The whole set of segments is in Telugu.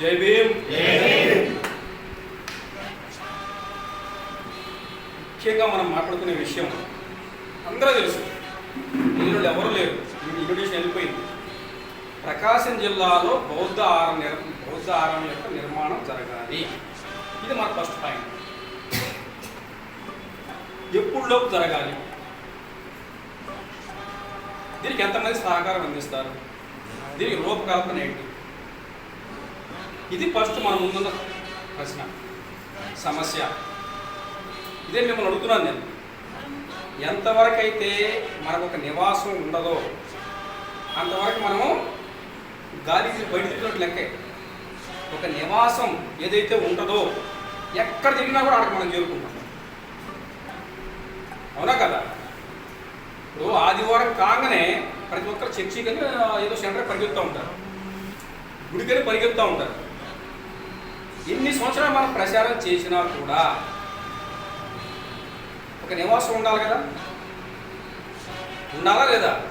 జై భీమ్. ముఖ్యంగా మనం మాట్లాడుకునే విషయం అందరూ తెలుసు. వీళ్ళు ఎవరు లేరు. ఇన్విటేషన్ వెళ్ళిపోయింది. ప్రకాశం జిల్లాలో బౌద్ధ ఆరం నిర్ బౌద్ధ ఆరం యొక్క నిర్మాణం జరగాలి. ఇది మన ఫస్ట్ పాయింట్ ఎప్పుడులోపు జరగాలి? దీనికి ఎంతమంది సహకారం అందిస్తారు? దీనికి రూపకల్పన ఏంటి? ఇది ఫస్ట్ మన ముందున్న ప్రశ్న సమస్య. ఇదే మిమ్మల్ని అడుగుతున్నాను నేను. ఎంతవరకు అయితే మనకు ఒక నివాసం ఉండదో అంతవరకు మనము గాలి బయట లెక్క లెక్కే. ఒక నివాసం ఏదైతే ఉంటుందో ఎక్కడ తిరిగినా కూడా అక్కడ మనం చేరుకుంటాం. అవునా కదా? ఇప్పుడు ఆదివారం కాగానే ప్రతి ఒక్కరు చర్చికని ఏదో సెంటర్ పరిగెత్తుతూ ఉంటారు. గుడికని పరిగెత్తుతూ ఉంటారు. ఎన్ని సంవత్సరాలు మనం ప్రచారం చేసినా కూడా ఒక నివాసం ఉండాలి కదా? ఉండాలా లేదా?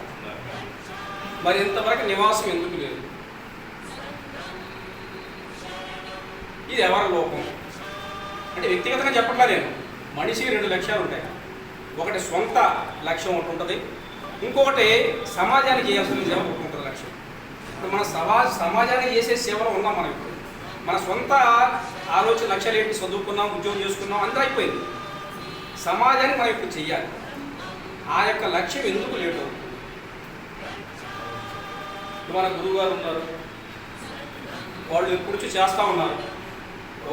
మరి ఇంతవరకు నివాసం ఎందుకు లేదు? ఇది ఎవరి లోపం? అంటే వ్యక్తిగతంగా చెప్పట్లా నేను. మనిషికి రెండు లక్ష్యాలు ఉంటాయి. ఒకటి సొంత లక్ష్యం ఒకటి ఉంటుంది. ఇంకొకటి సమాజానికి చేయాల్సిన సేవ ఒకటి ఉంటుంది లక్ష్యం. ఇప్పుడు మన సమాజ సమాజానికి చేసే సేవలో ఉన్నాం మనం ఇప్పుడు. మన సొంత ఆలోచన లక్ష్యాలు ఏంటి చదువుకున్నాం ఉద్యోగం చేసుకున్నాం అంతా అయిపోయింది. సమాజానికి మనం ఇప్పుడు చెయ్యాలి. ఆ యొక్క లక్ష్యం ఎందుకు లేటు మన గురువు గారు ఉన్నారు. వాళ్ళు ఇప్పుడు చేస్తూ ఉన్నారు.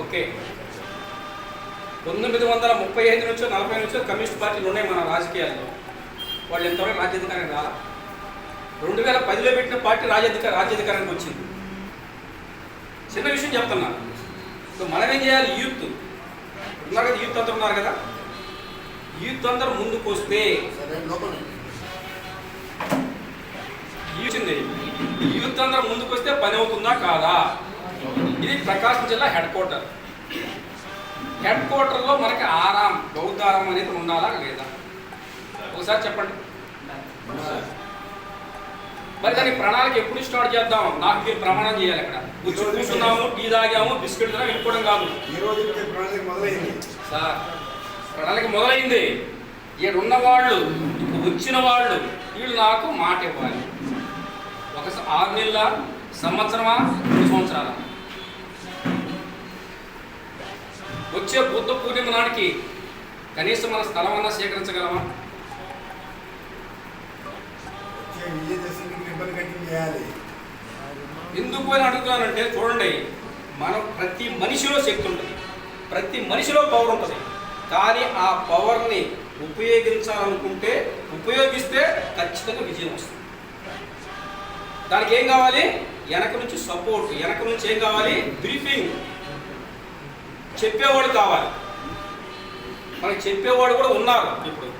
ఓకే. పంతొమ్మిది వందల ముప్పై ఐదు నుంచో నలభై నుంచో కమ్యూనిస్ట్ పార్టీలు ఉన్నాయి మన రాజకీయాల్లో. వాళ్ళు ఎంతవరకు రాజ్యాధికారానికి రాలా? రెండు వేల పదిలో పెట్టిన పార్టీ రాజ్యాధికార రాజ్యాధికారానికి వచ్చింది. చిన్న విషయం చెప్తున్నా. ఇప్పుడు మనం ఏం చేయాలి? యూత్. ఉన్నారు కదా యూత్ అంతా ఉన్నారు కదా? యూత్ అందరూ ముందుకు వస్తే యూత్ యూత్ అందరూ ముందుకు వస్తే పని అవుతుందా కాదా? ఇది ప్రకాశం జిల్లా హెడ్ క్వార్టర్. హెడ్ క్వార్టర్లో మనకి ఆరాం బౌద్ధారం అనేది ఉండాలా లేదా? ఒకసారి చెప్పండి. మరి దాని ప్రణాళిక ఎప్పుడు స్టార్ట్ చేద్దాం? నాకు మీరు ప్రమాణం చేయాలి అక్కడ. కూర్చో కూర్చున్నాము టీ తాగాము బిస్కెట్ తిన్నాము వెళ్ళిపోవడం కాదు. ఈ రోజు ప్రణాళిక మొదలైంది. సార్ ప్రణాళిక మొదలైంది. ఇక్కడ ఉన్న వాళ్ళు ఇప్పుడు వచ్చిన వాళ్ళు వీళ్ళు నాకు మాట ఇవ్వాలి. ఒక ఆరు నెలల సంవత్సరమా రెండు సంవత్సరాల? వచ్చే బుద్ధ పూర్ణిమ నాటికి కనీసం మన స్థలం అన్నా సేకరించగలమా? చేయాలి. ఎందుకు అని అడుగుతున్నానంటే చూడండి మనం ప్రతి మనిషిలో శక్తి ఉంటుంది. ప్రతి మనిషిలో పవర్ ఉంటుంది. కానీ ఆ పవర్ని ఉపయోగించాలనుకుంటే ఉపయోగిస్తే ఖచ్చితంగా విజయం వస్తుంది. దానికి ఏం కావాలి? వెనక నుంచి సపోర్ట్ వెనక నుంచి ఏం కావాలి? బ్రీఫింగ్ చెప్పేవాడు కావాలి. మనకి చెప్పేవాడు కూడా ఉన్నారు ఇప్పుడు.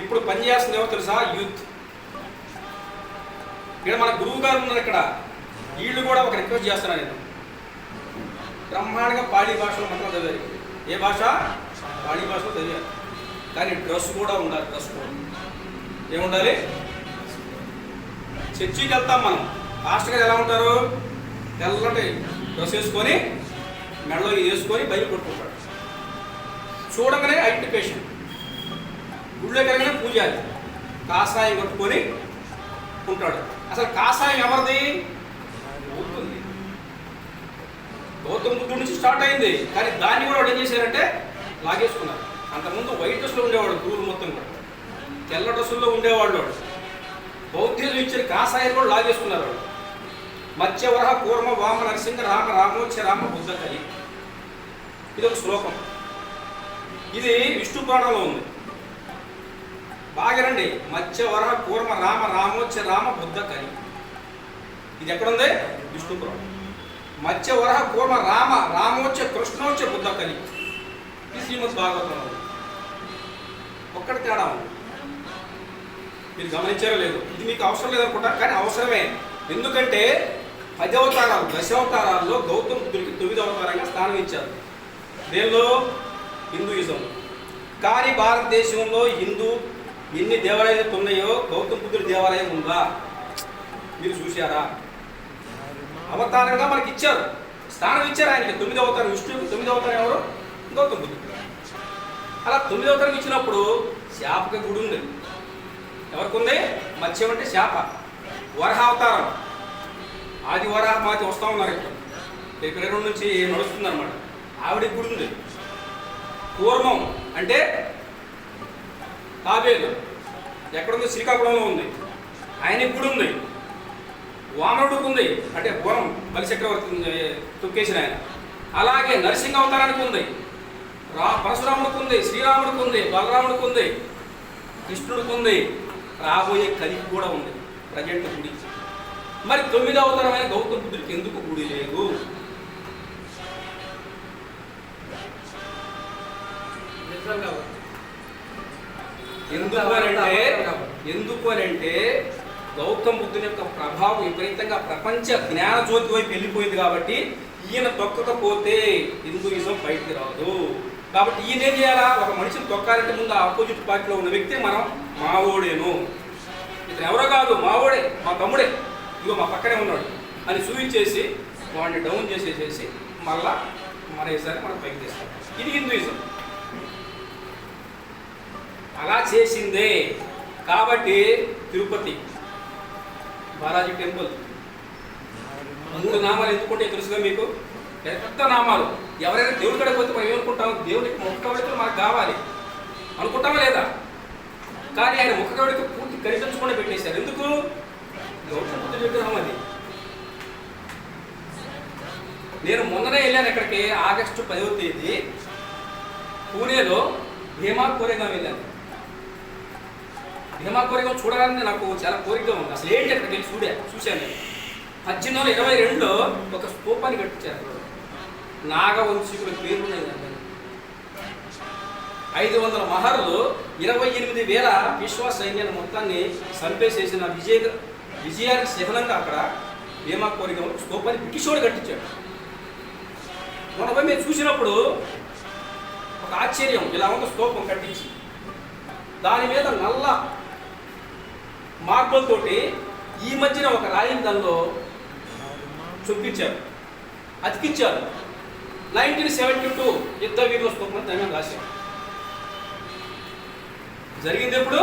ఇప్పుడు పనిచేస్తుంది ఎవరు తెలుసా? యూత్ ఇక్కడ మన గురువు గారు ఉన్నారు ఇక్కడ. వీళ్ళు కూడా ఒక రిక్వెస్ట్ చేస్తున్నాను నేను. బ్రహ్మాండంగా పాడి భాషలో మాత్రం చదివారు. ఏ భాష? పాడి భాషలో చదివారు. కానీ డ్రెస్ కూడా ఉండాలి డ్రెస్ కూడా. ఏముండాలి? చర్చికి వెళ్తాం మనం. పాస్టర్ గారు ఎలా ఉంటారు? తెల్లటి డ్రెస్ వేసుకొని మెడలో వేసుకొని బయలు కొట్టుకుంటాడు చూడగానే ఐడెంటిఫికేషన్. గుళ్ళో కలిగిన పూజారి కాషాయం కట్టుకొని ఉంటాడు. అసలు కాషాయం ఎవరిది? బౌద్ధుంది గౌతమ బుద్ధుడి నుంచి స్టార్ట్ అయింది. కానీ దాన్ని కూడా వాడు ఏం చేశారంటే లాగేసుకున్నారు. అంతకుముందు వైట్ డ్రెస్లో ఉండేవాడు గురువులు మొత్తం కూడా. తెల్ల డ్రెస్సుల్లో ఉండేవాళ్ళు వాడు. బౌద్ధులు ఇచ్చిన కాషాయం కూడా లాగేసుకున్నారు వాడు. మత్స్యవరహ కూర్మ వామ నరసింహ రామ రామోచ్చ రామ బుద్ధ కలి ఇది ఒక శ్లోకం. ఇది విష్ణు పురాణంలో ఉంది. బాగానండి మత్స్యవర కూర్మ రామ రామోచ్చ రామ బుద్ధ కలి. ఇది ఎక్కడుంది? విష్ణుపురం. మత్స్యవర కూర్మ రామ రామోచ్చ కృష్ణోచ్చ బుద్ధ కలి. ఇది శ్రీమద్ భాగవతం ఒక్కడ ఒక్కటి తేడా ఉంది. మీరు గమనించారో లేదు. ఇది మీకు అవసరం లేదనుకుంటా కానీ అవసరమే. ఎందుకంటే పది అవతారాలు దశావతారాల్లో గౌతమ బుద్ధుడికి తొమ్మిది అవతారంగా స్థానం ఇచ్చారు. దేనిలో? హిందూయిజం కానీ భారతదేశంలో హిందూ ఎన్ని దేవాలయాలు ఉన్నాయో గౌతమ బుద్ధుడి దేవాలయం ఉందా? మీరు చూశారా? అవతారంగా మనకి ఇచ్చారు. స్థానం ఇచ్చారు ఆయనకి. తొమ్మిది అవతారం. విష్ణువుకి తొమ్మిది అవతారం ఎవరు? గౌతమ బుద్ధుడు. అలా తొమ్మిది అవతారం ఇచ్చినప్పుడు శాపక గుడి ఉంది. ఎవరికి ఉంది? మత్స్యం అంటే శాప. వరహ అవతారం. ఆది వరహ మాతి వస్తూ ఉన్నారు ఇక్కడ. రెండు నుంచి నడుస్తుంది అనమాట ఆవిడకి గుడి ఉంది. కూర్మం అంటే తాబేలు. ఎక్కడుంది? శ్రీకాకుళంలో ఉంది. ఆయనకి కూడా ఉంది వామనుడికి ఉంది అంటే పూర్వం బలిచక్రవర్తి చక్రవర్తి తొక్కేసిన ఆయన. అలాగే నరసింహ అవతారానికి ఉంది. రా పరశురాముడికి ఉంది శ్రీరాముడికి ఉంది బలరాముడికి ఉంది కృష్ణుడికి ఉంది రాబోయే కలికి కూడా ఉంది. ప్రజెంట్ గుడి. మరి తొమ్మిది అవతారమైన గౌతమ బుద్ధుడికి ఎందుకు గుడి లేదు? ఎందుకు అని అంటే ఎందుకు అని అంటే గౌతమ బుద్ధుని యొక్క ప్రభావం విపరీతంగా ప్రపంచ జ్ఞాన జ్యోతి వైపు వెళ్ళిపోయింది కాబట్టి ఈయన తొక్కకపోతే హిందూయిజం బయటికి రాదు. కాబట్టి ఈయన ఏం చేయాలా? ఒక మనిషిని తొక్కాలంటే ముందు ఆపోజిట్ పార్టీలో ఉన్న వ్యక్తి మనం మావోడేను. ఇతను ఎవరో కాదు మావోడే మా తమ్ముడే. ఇదిగో మా పక్కనే ఉన్నాడు అని చూపించేసి వాడిని డౌన్ చేసేసేసి మళ్ళా మరేసారి మనం పైకి తీస్తాం. ఇది హిందూయిజం. అలా చేసిందే. కాబట్టి తిరుపతి బాలాజీ టెంపుల్. మూడు నామాలు ఎందుకుంటే తెలుసుగా మీకు? పెద్ద నామాలు. ఎవరైనా దేవుడి కడ పోతే మనం ఏమనుకుంటాం? దేవుడికి ముఖ మనకు కావాలి. అనుకుంటామా లేదా? కానీ ఆయన ముఖ పూర్తి కనిపించకుండా పెట్టేశారు. ఎందుకు? గౌతమ విగ్రహం అది. నేను మొన్ననే వెళ్ళాను ఎక్కడికి? ఆగస్టు పదవ తేదీ. పూణేలో భీమా కోరేగా వెళ్ళాను. భీమా కోరిక చూడాలని నాకు చాలా కోరికగా ఉంది. అసలు ఏంటి అక్కడికి వెళ్ళి చూడే చూశాను. నేను పద్దెనిమిది వందల ఇరవై రెండులో ఒక స్తూపాన్ని కట్టించారు. నాగవంశీకుల పేరు ఐదు వందల మహర్లు ఇరవై ఎనిమిది వేల విశ్వ సైన్యాన్ని మొత్తాన్ని చంపేసేసిన విజయ విజయానికి చిహ్నంగా అక్కడ భీమా కోరిక స్తూపాన్ని బ్రిటిషోడు కట్టించాడు. మనపై పోయి మేము చూసినప్పుడు ఒక ఆశ్చర్యం ఇలా ఒక స్తూపం కట్టించి దాని మీద నల్ల మార్పులతోటి ఈ మధ్యన ఒక రాయిని దానిలో చొప్పించారు. అతికించారు నైన్టీన్ సెవెంటీ టూ యుద్ధ వీరుల స్తూపం దాని మీద రాశారు. జరిగింది ఎప్పుడు?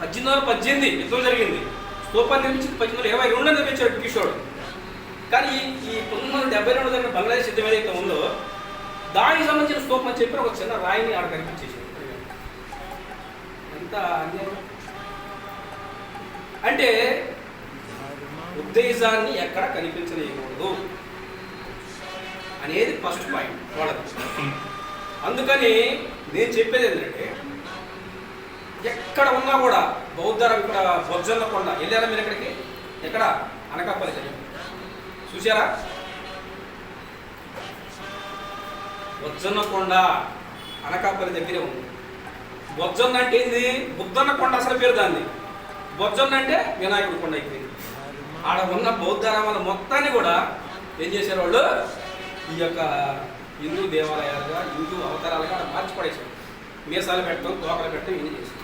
పద్దెనిమిది వందల పద్దెనిమిది యుద్ధం జరిగింది. స్తూపాన్ని నిర్మించింది పద్దెనిమిది వందల ఇరవై రెండులో నిర్మించాడు బ్రిటిషోడు కానీ ఈ పంతొమ్మిది వందల డెబ్బై రెండు జరిగిన బంగ్లాదేశ్ యుద్ధం ఏదైతే ఉందో దానికి సంబంధించిన స్తూపం అని చెప్పి ఒక చిన్న రాయిని ఆడ కనిపించేసి ఎంత అన్యాయం? అంటే ఉద్దేశాన్ని ఎక్కడ కనిపించలేయకూడదు అనేది ఫస్ట్ పాయింట్ వాళ్ళది అందుకని నేను చెప్పేది ఏంటంటే ఎక్కడ ఉన్నా కూడా బౌద్ధరం ఇక్కడ బొజ్జన్న కొండ వెళ్ళారా మీరు ఎక్కడికి? ఎక్కడ? అనకాపల్లి దగ్గర. చూసారా బొజ్జన్న కొండ అనకాపల్లి దగ్గరే ఉంది. బొజ్జన్న అంటే ఏంది? బుద్ధన్న కొండ అసలు పేరు దాన్ని. బొజ్జన్న అంటే వినాయకుడి కొండ అయిపోయింది ఆడ ఉన్న బౌద్ధారామాల మొత్తాన్ని కూడా ఏం చేశారు వాళ్ళు? ఈ యొక్క హిందూ దేవాలయాలుగా హిందూ అవతారాలుగా ఆడ మార్చిపడేశారు మీసాలు పెట్టడం తోకలు పెట్టడం ఇన్ని చేశారు.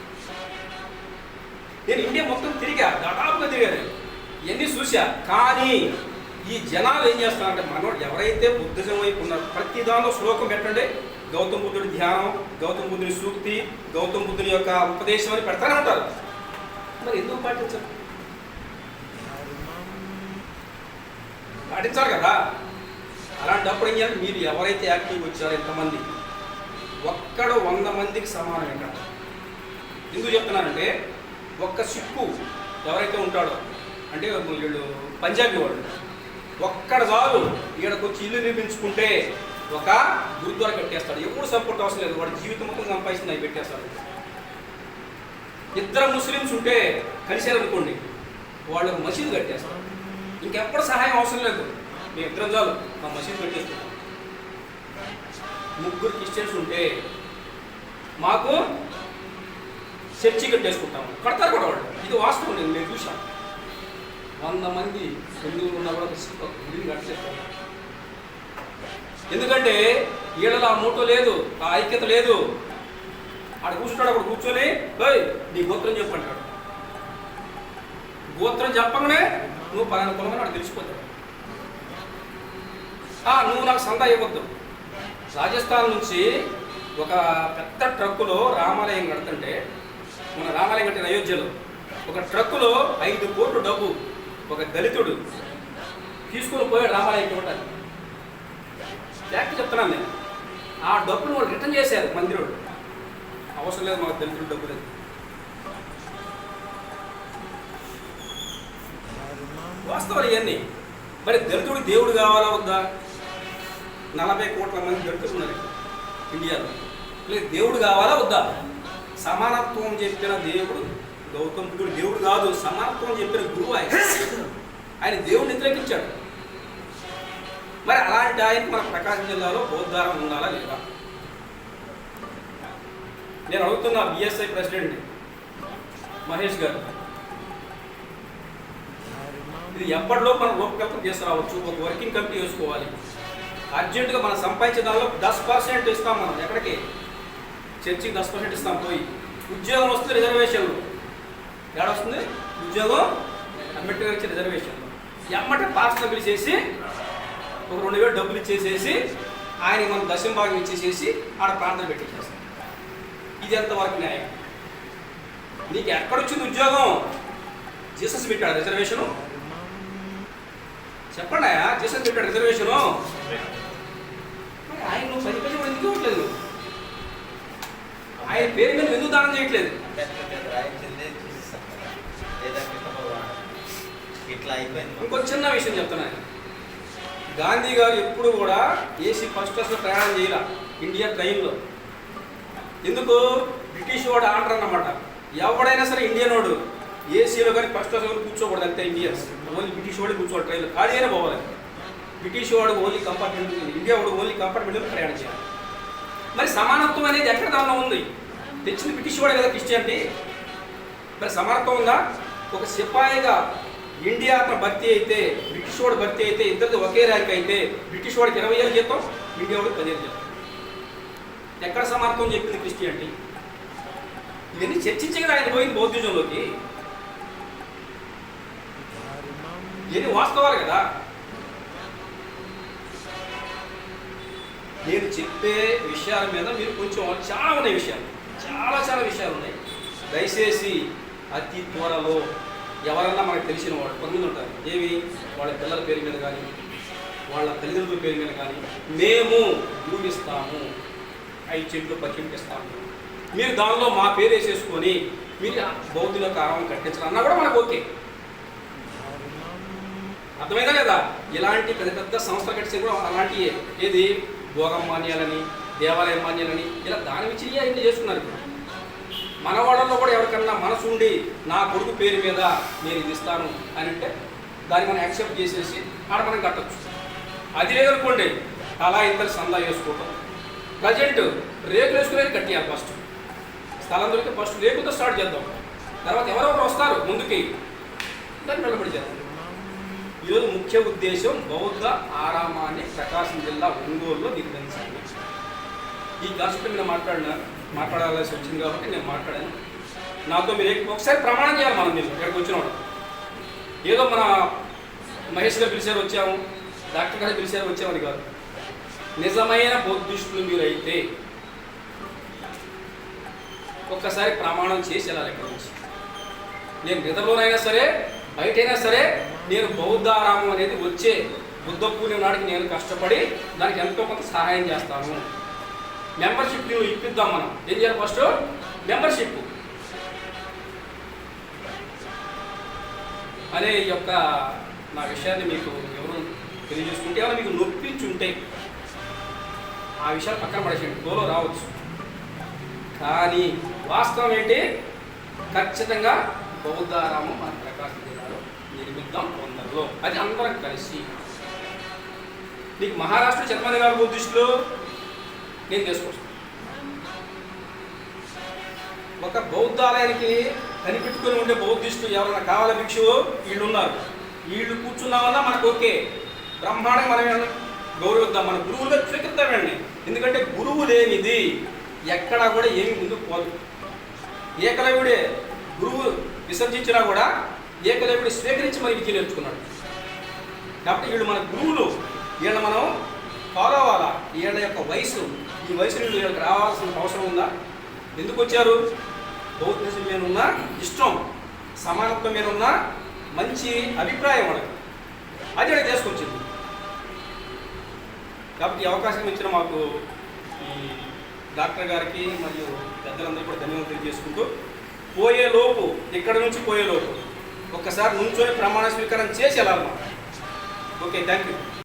నేను ఇండియా మొత్తం తిరిగా దాదాపుగా తిరిగాను. ఇవన్నీ చూశా. కానీ ఈ జనాలు ఏం చేస్తారంటే మనోడు ఎవరైతే బుద్ధిజం వైపు ఉన్నారో ప్రతి దానిలో శ్లోకం పెట్టండి. గౌతమ బుద్ధుడి ధ్యానం గౌతమ బుద్ధుడి సూక్తి గౌతమ బుద్ధుడి యొక్క ఉపదేశం అని పెడతానే ఉంటారు. మరి ఎందుకు పాటించరు? పాటించాలి కదా. అలాంటప్పుడు ఏం చేయాలి? మీరు ఎవరైతే యాక్టివ్ వచ్చారో ఎంతమంది? ఒక్కడు వంద మందికి సమానం ఇక్కడ. ఎందుకు చెప్తున్నానంటే ఒక్క సిక్కు ఎవరైతే ఉంటాడో అంటే వీళ్ళు పంజాబీ వాళ్ళు ఒక్కడ చాలు ఈడకు వచ్చి ఇల్లు నిర్మించుకుంటే ఒక గురుద్వారా కట్టేస్తాడు. ఎప్పుడు సపోర్ట్ అవసరం లేదు వాడు జీవితం మొత్తం సంపాదిస్తుంది అవి పెట్టేస్తాడు. ఇద్దరు ముస్లిమ్స్ ఉంటే కలిసారనుకోండి వాళ్ళు ఒక మసీదు కట్టేస్తారు. ఇంకెప్పుడు సహాయం అవసరం లేదు. మేము ఇద్దరం చాలు మా మసీదు కట్టేసుకుంటాం. ముగ్గురు క్రిస్టియన్స్ ఉంటే మాకు చర్చి కట్టేసుకుంటాము. కడతారు కూడా వాళ్ళు. ఇది వాస్తవం నేను నేను చూశాను. వంద మంది హిందువులు ఉన్నా కూడా గుడిని కట్టేస్తారు. ఎందుకంటే ఈడలో ఆ మూటో లేదు ఆ ఐక్యత లేదు. ఆడ కూర్చున్నాడు అక్కడ కూర్చొని ఓయ్ నీ గోత్రం చెప్పంటాడు గోత్రం చెప్పగానే నువ్వు పలానా కులమని వాడు తెలిసిపోతాడు. "ఆ, నువ్వు నాకు సందా ఇవ్వద్దు. రాజస్థాన్ నుంచి ఒక పెద్ద ట్రక్కులో రామాలయం కడుతుంటే మన రామాలయం కట్టిన అయోధ్యలో ఒక ట్రక్కులో ఐదు కోట్లు డబ్బు ఒక దళితుడు తీసుకొని పోయాడు రామాలయం చూడటానికి ఫ్యాక్ట్ చెప్తున్నాను నేను. ఆ డబ్బును వాళ్ళు రిటర్న్ చేశారు మందిరుడు అవసరం లేదు మాకు దళితుడు డబ్బు లేదు వాస్తవాలు ఇవన్నీ. మరి దళితుడు దేవుడు కావాలా వద్దా? నలభై కోట్ల మంది దళితులు ఉన్నారు ఇండియాలో. లేదు దేవుడు కావాలా వద్దా? సమానత్వం చెప్పిన దేవుడు గౌతమ్ బుద్ధుడు దేవుడు కాదు సమానత్వం చెప్పిన గురువు ఆయన. ఆయన దేవుడిని వ్యతిరేకించాడు. మరి అలాంటి ఆయన మన ప్రకాశం జిల్లాలో బౌద్ధారం ఉండాలా లేదా? నేను అడుగుతున్నా బిఎస్ఐ ప్రెసిడెంట్ మహేష్ గారు ఇది ఎప్పటిలో మనం రూపకల్పన చేసుకురావచ్చు ఒక వర్కింగ్ కమిటీ వేసుకోవాలి. అర్జెంటుగా మనం సంపాదించే దానిలో దస్ పర్సెంట్ ఇస్తాం మనం ఎక్కడికి? చర్చికి దస్ పర్సెంట్ ఇస్తాం పోయి. ఉద్యోగం వస్తే రిజర్వేషన్లు. ఎక్కడ వస్తుంది ఉద్యోగం అంబేద్కర్ ఇచ్చే రిజర్వేషన్లు. ఎమ్మటే పాస్టర్ చేసి ఒక రెండు వేలు డబ్బులు ఇచ్చేసేసి ఆయన మనం దశం భాగం ఇచ్చేసేసి ఆడ ప్రాంతం పెట్టించేస్తాం ఇది ఎంతవరకు న్యాయం? నీకు ఎక్కడొచ్చింది ఉద్యోగం? జీసస్ పెట్టాడు రిజర్వేషను? చెప్పండి ఆయా జీసస్ పెట్టాడు రిజర్వేషను? ఆయన నువ్వు పది పైసలు ఎందుకు ఇవ్వట్లేదు? ఆయన పేరు మీద ఎందుకు దానం చేయట్లేదు? ఇట్లా అయిపోయింది ఇంకో చిన్న విషయం చెప్తున్నాను గాంధీ గారు ఎప్పుడు కూడా ఏసీ ఫస్ట్ క్లాస్లో ప్రయాణం చేయాల ఇండియా ట్రైన్లో ఎందుకు? బ్రిటిష్ వాడు ఆర్డర్ అన్నమాట. ఎవడైనా సరే ఇండియన్ వాడు. ఏసీలో కానీ ఫస్ట్ క్లాస్ కానీ కూర్చోకూడదు అంతే ఇండియన్స్. ఓన్లీ బ్రిటిష్ వాడే కూర్చోవాలి ట్రైన్లో ఖాళీ అయినా పోవాలి. బ్రిటిష్ వాడు ఓన్లీ కంపార్ట్మెంట్ ఇండియా వాడు ఓన్లీ కంపార్ట్మెంట్లో ప్రయాణం చేయాలి. మరి సమానత్వం అనేది ఎక్కడ దానిలో ఉంది? తెచ్చింది బ్రిటిష్ వాడే కదా క్రిస్టియానిటీ. మరి సమానత్వం ఉందా? ఒక సిపాయిగా ఇండియా అతను భర్తీ అయితే బ్రిటిష్ వాడు భర్తీ అయితే ఇద్దరిది ఒకే ర్యాంక్ అయితే బ్రిటిష్ వాడికి ఇరవై ఏళ్ళు జీతం ఇండియా వాడికి పదిహేను జీతం. ఎక్కడ సమర్థం చెప్పింది క్రిస్టియానిటీ? ఇవన్నీ చర్చించే కదా ఆయన పోయింది బౌద్ధిజంలోకి. ఇవన్నీ వాస్తవాలు కదా. నేను చెప్పే విషయాల మీద మీరు కొంచెం చాలా ఉన్నాయి విషయాలు. చాలా చాలా విషయాలు ఉన్నాయి. దయచేసి అతి త్వరలో ఎవరన్నా మనకు తెలిసిన వాళ్ళు కొంతమంది ఉంటారు. ఏవి? వాళ్ళ పిల్లల పేరు మీద కానీ వాళ్ళ తల్లిదండ్రుల పేరు మీద కానీ మేము భూమి ఐదు చెట్లు పచ్చింపిస్తాము మీరు దానిలో మా పేరు వేసేసుకొని మీరు బౌద్ధుల కారం కట్టించడం అన్నా కూడా మనకు ఓకే. అర్థమైందా లేదా? ఇలాంటి పెద్ద పెద్ద సంస్థలు కట్టించి కూడా అలాంటి ఏది? భోగం మాన్యాలని దేవాలయ మాన్యాలని ఇలా దాని ఇచ్చి అన్ని చేస్తున్నారు ఇప్పుడు. మన కూడా ఎవరికన్నా మనసు ఉండి నా కొడుకు పేరు మీద నేను ఇది ఇస్తాను అని అంటే దాన్ని మనం యాక్సెప్ట్ చేసేసి ఆడ మనం కట్టచ్చు. అది లేదనుకోండి అలా ఇంత సందా వేసుకోవటం. ప్రజెంట్ రేకులు వేసుకునేది కట్టేయాలి ఫస్ట్. స్థలం దొరికితే ఫస్ట్ రేకులతో స్టార్ట్ చేద్దాం. తర్వాత ఎవరెవరు వస్తారు ముందుకి. దాన్ని నిలబడి చేద్దాం ఈరోజు ముఖ్య ఉద్దేశం బౌద్ధ ఆరామాన్ని ప్రకాశం జిల్లా ఒంగోలులో నిర్మించాలి. ఈ కాన్సెప్ట్ మీద మాట్లాడినారు మాట్లాడాల్సి వచ్చింది కాబట్టి నేను మాట్లాడాను. నాతో మీరు ఒకసారి ప్రమాణం చేయాలి మనం మీరు ఇక్కడికి వచ్చినవాడు ఏదో మన మహేష్ గారు పిలిచారు వచ్చాము. డాక్టర్ గారు పిలిచారు వచ్చామని కాదు. నిజమైన బౌద్ధిస్టులు మీరైతే ఒక్కసారి ప్రమాణం చేసి వెళ్ళాలి ఇక్కడ నుంచి. నేను నిద్రలోనైనా సరే బయటైనా సరే నేను బౌద్ధారామం అనేది వచ్చే బుద్ధ పూర్ణిమ నాటికి నేను కష్టపడి దానికి ఎంతో కొంత సహాయం చేస్తాను. మెంబర్షిప్ నువ్వు ఇప్పిద్దాం మనం. ఏం చేయాలి ఫస్ట్ మెంబర్షిప్ అనే ఈ యొక్క నా విషయాన్ని మీకు ఎవరు తెలియజేసుకుంటే ఏమైనా మీకు నొప్పించుంటే ఆ విషయాలు పక్కన పడేసేయండి. గోలో రావచ్చు. కానీ వాస్తవం ఏంటి? ఖచ్చితంగా బౌద్ధారామం మన ప్రకాశం జిల్లాలో నిర్మిద్దాం తొందరలో అది అందరం కలిసి. నీకు మహారాష్ట్ర చంద్రబాబు గారు బుద్ధిస్టులు? నేను తీసుకొస్తాను ఒక బౌద్ధాలయానికి కనిపెట్టుకొని ఉండే బౌద్ధిస్టులు ఎవరైనా కావాల భిక్షువు వీళ్ళు ఉన్నారు వీళ్ళు కూర్చున్నామన్నా మనకు ఓకే. బ్రహ్మాండంగా మనం గౌరవిద్దాం. మన గురువులుగా స్వీకరిద్దామండి ఎందుకంటే గురువు లేనిది ఎక్కడా కూడా ఏమి ముందుకు పోదు. ఏకలవ్యుడే గురువు విసర్జించినా కూడా ఏకలవ్యుడు స్వీకరించి మరి విద్య నేర్చుకున్నాడు. కాబట్టి వీళ్ళు మన గురువులు. వీళ్ళని మనం ఫాలో ఈయన యొక్క వయసు ఈ వయసు నుండి వీళ్ళకి రావాల్సిన అవసరం ఉందా? ఎందుకు వచ్చారు? బౌద్ధిజం మీద ఉన్న ఇష్టం సమానత్వం మీద ఉన్న మంచి అభిప్రాయం మనకు అది అక్కడ తీసుకొచ్చింది. కాబట్టి ఈ అవకాశం ఇచ్చిన మాకు ఈ డాక్టర్ గారికి మరియు పెద్దలందరూ కూడా ధన్యవాదాలు తెలియజేసుకుంటూ పోయే లోపు ఇక్కడ నుంచి పోయే లోపు ఒక్కసారి నుంచొని ప్రమాణ స్వీకారం చేసి వెళ్ళాలన్నమాట ఓకే థ్యాంక్ యూ